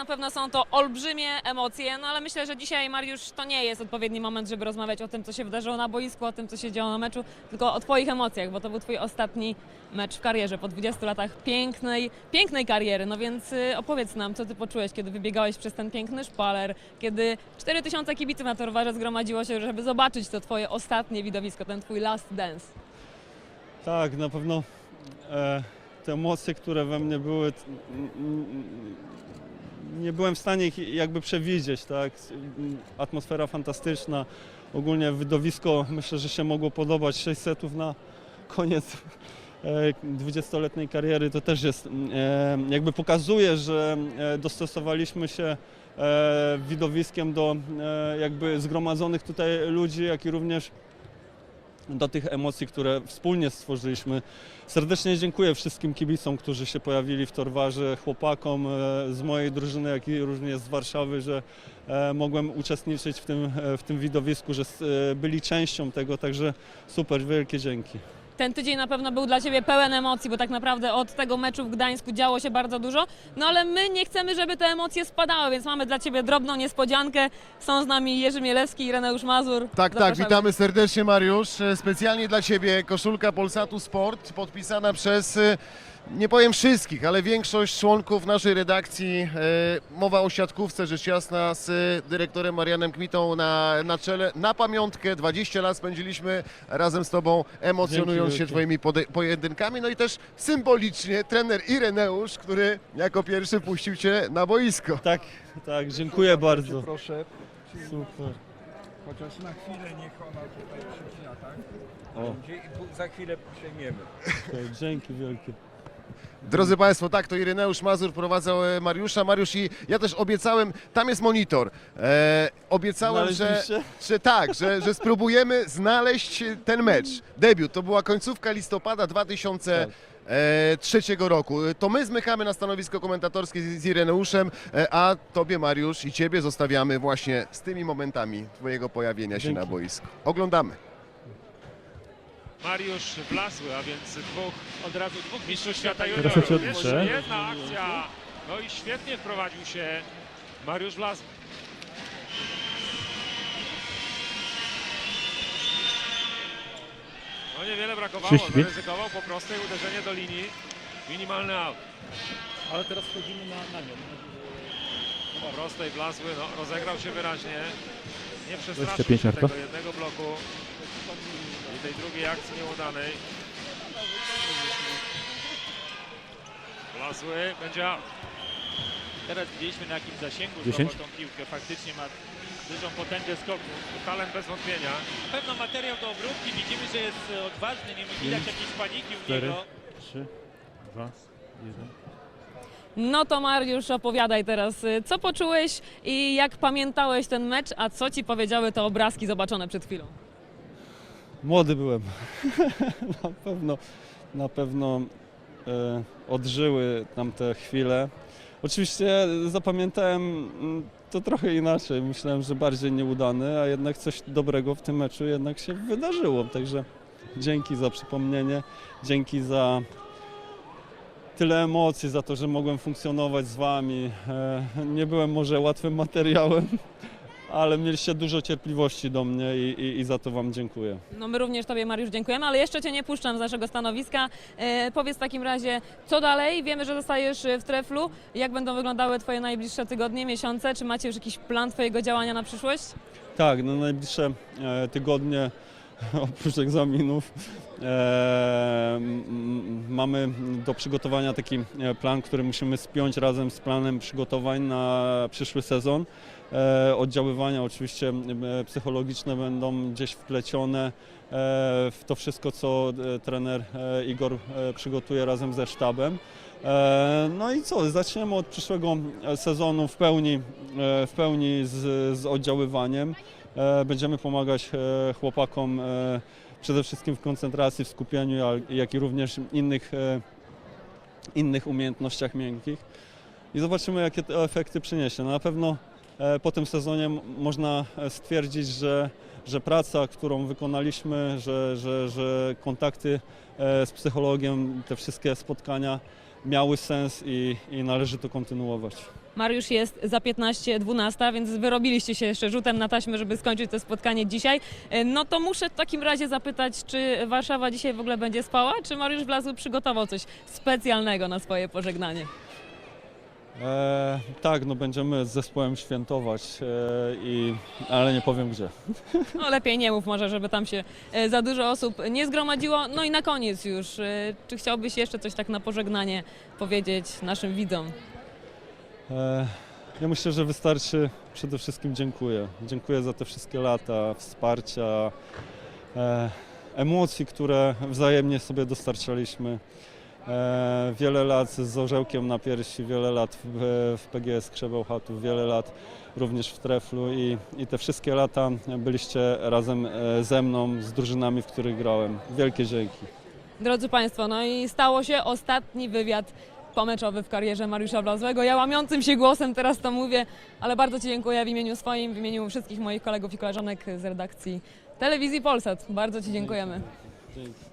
na pewno są to olbrzymie emocje, no ale myślę, że dzisiaj Mariusz to nie jest odpowiedni moment, żeby rozmawiać o tym, co się wydarzyło na boisku, o tym, co się działo na meczu, tylko o Twoich emocjach, bo to był Twój ostatni mecz w karierze po 20 latach pięknej, pięknej kariery. No więc y, opowiedz nam, co Ty poczułeś, kiedy wybiegałeś przez ten piękny szpaler, kiedy 4000 kibiców na Torwarze zgromadziło się, żeby zobaczyć to Twoje ostatnie widowisko, ten Twój last dance. Tak, na pewno e, te emocje, które we mnie były, nie byłem w stanie ich jakby przewidzieć, tak? Atmosfera fantastyczna, ogólnie widowisko myślę, że się mogło podobać. 6 setów na koniec e, 20-letniej kariery to też jest, e, jakby pokazuje, że e, dostosowaliśmy się e, widowiskiem do e, jakby zgromadzonych tutaj ludzi, jak i również do tych emocji, które wspólnie stworzyliśmy. Serdecznie dziękuję wszystkim kibicom, którzy się pojawili w Torwarze, chłopakom e, z mojej drużyny, jak i również z Warszawy, że e, mogłem uczestniczyć w tym, e, w tym widowisku, że byli częścią tego, także super, wielkie dzięki. Ten tydzień na pewno był dla Ciebie pełen emocji, bo tak naprawdę od tego meczu w Gdańsku działo się bardzo dużo. No ale my nie chcemy, żeby te emocje spadały, więc mamy dla Ciebie drobną niespodziankę. Są z nami Jerzy Mielewski i Reneusz Mazur. Tak, tak, Zapraszamy. witamy serdecznie Mariusz. E, Specjalnie dla Ciebie koszulka Polsatu Sport podpisana przez, e, nie powiem wszystkich, ale większość członków naszej redakcji. E, Mowa o siatkówce, rzecz jasna, z e, dyrektorem Marianem Kmitą na, na czele. Na pamiątkę 20 lat spędziliśmy razem z Tobą, emocjonując Dzięki się wielkie. Twoimi pode- pojedynkami. No i też symbolicznie trener Ireneusz, który jako pierwszy puścił Cię na boisko. Tak, tak, dziękuję bardzo. Proszę, Super. chociaż na chwilę niech ona tutaj przycina, tak? O, za chwilę przejmiemy. dzięki wielkie. Drodzy Państwo, tak, to Ireneusz Mazur prowadzał e, Mariusza. Mariusz i ja też obiecałem, tam jest monitor. E, obiecałem, że, Znaleźliście? że tak, że, że spróbujemy znaleźć ten mecz. Debiut, to była końcówka listopada 2003 roku. To my zmykamy na stanowisko komentatorskie z, z Ireneuszem, e, a Tobie Mariusz i Ciebie zostawiamy właśnie z tymi momentami Twojego pojawienia się Dzięki. na boisku. Oglądamy. Mariusz Blasły, a więc dwóch, od razu dwóch mistrzów świata cię juniorów. Jeszcze jedna akcja. No i świetnie wprowadził się Mariusz Blasły. No niewiele brakowało, zaryzykował po prostej uderzenie do linii. Minimalny out. Ale teraz wchodzimy na, na nią. Po prostej Blasły, no rozegrał się wyraźnie. Nie przestraszył 25 się Arko. tego jednego bloku i tej drugiej akcji nieudanej. Blasły będzie out. Teraz widzieliśmy na jakim zasięgu 10? złapał tą piłkę. Faktycznie ma dużą potęgę skoku. Talent bez wątpienia. Na pewno materiał do obróbki. Widzimy, że jest odważny. Nie widać jakiejś paniki u niego. 3, 2, 1. No to Mariusz, opowiadaj teraz, y, co poczułeś i jak pamiętałeś ten mecz, a co Ci powiedziały te obrazki zobaczone przed chwilą? Młody byłem. na pewno, na pewno e, odżyły tamte chwile. Oczywiście zapamiętałem mm, to trochę inaczej. Myślałem, że bardziej nieudany, a jednak coś dobrego w tym meczu jednak się wydarzyło. Także dzięki za przypomnienie, dzięki za tyle emocji, za to, że mogłem funkcjonować z Wami. E, nie byłem może łatwym materiałem, ale mieliście dużo cierpliwości do mnie i, i, i za to Wam dziękuję. No my również Tobie Mariusz dziękujemy, ale jeszcze Cię nie puszczam z naszego stanowiska. E, powiedz w takim razie, co dalej? Wiemy, że zostajesz y, w Treflu. Jak będą wyglądały Twoje najbliższe tygodnie, miesiące? Czy macie już jakiś plan Twojego działania na przyszłość? Tak, no najbliższe e, tygodnie oprócz egzaminów e, mamy do przygotowania taki e, plan, który musimy spiąć razem z planem przygotowań na przyszły sezon. E, oddziaływania oczywiście e, psychologiczne będą gdzieś wplecione e, w to wszystko, co trener Igor przygotuje razem ze sztabem. No i co, zaczniemy od przyszłego sezonu w pełni, w pełni z, z oddziaływaniem. E, Będziemy pomagać e, chłopakom e, przede wszystkim w koncentracji, w skupieniu, jak- i również innych, innych umiejętnościach miękkich. I zobaczymy, jakie te efekty przyniesie. No na pewno po tym sezonie można stwierdzić, że, że praca, którą wykonaliśmy, że, że, że kontakty z psychologiem, te wszystkie spotkania miały sens i, i należy to kontynuować. Mariusz jest za 15-12, więc wyrobiliście się jeszcze rzutem na taśmę, żeby skończyć to spotkanie dzisiaj. E, No to muszę w takim razie zapytać, czy Warszawa dzisiaj w ogóle będzie spała, czy Mariusz Blazły przygotował coś specjalnego na swoje pożegnanie? E, tak, no będziemy z zespołem świętować, e, i, ale nie powiem gdzie. No lepiej nie mów może, żeby tam się e, za dużo osób nie zgromadziło. No i na koniec już, e, czy chciałbyś jeszcze coś tak na pożegnanie powiedzieć naszym widzom? E, Ja myślę, że wystarczy przede wszystkim dziękuję. Dziękuję za te wszystkie lata wsparcia, e, emocji, które wzajemnie sobie dostarczaliśmy. E, Wiele lat z orzełkiem na piersi, wiele lat w, PGS Krzebełchatów, wiele lat również w Treflu i, i te wszystkie lata byliście razem ze mną, z drużynami, w których grałem. Wielkie dzięki. Drodzy Państwo, no i stało się ostatni wywiad pomeczowy w karierze Mariusza Blazłego. Ja łamiącym się głosem teraz to mówię, ale bardzo Ci dziękuję w imieniu swoim, w imieniu wszystkich moich kolegów i koleżanek z redakcji Telewizji Polsat. Bardzo Ci dziękujemy. Dzięki.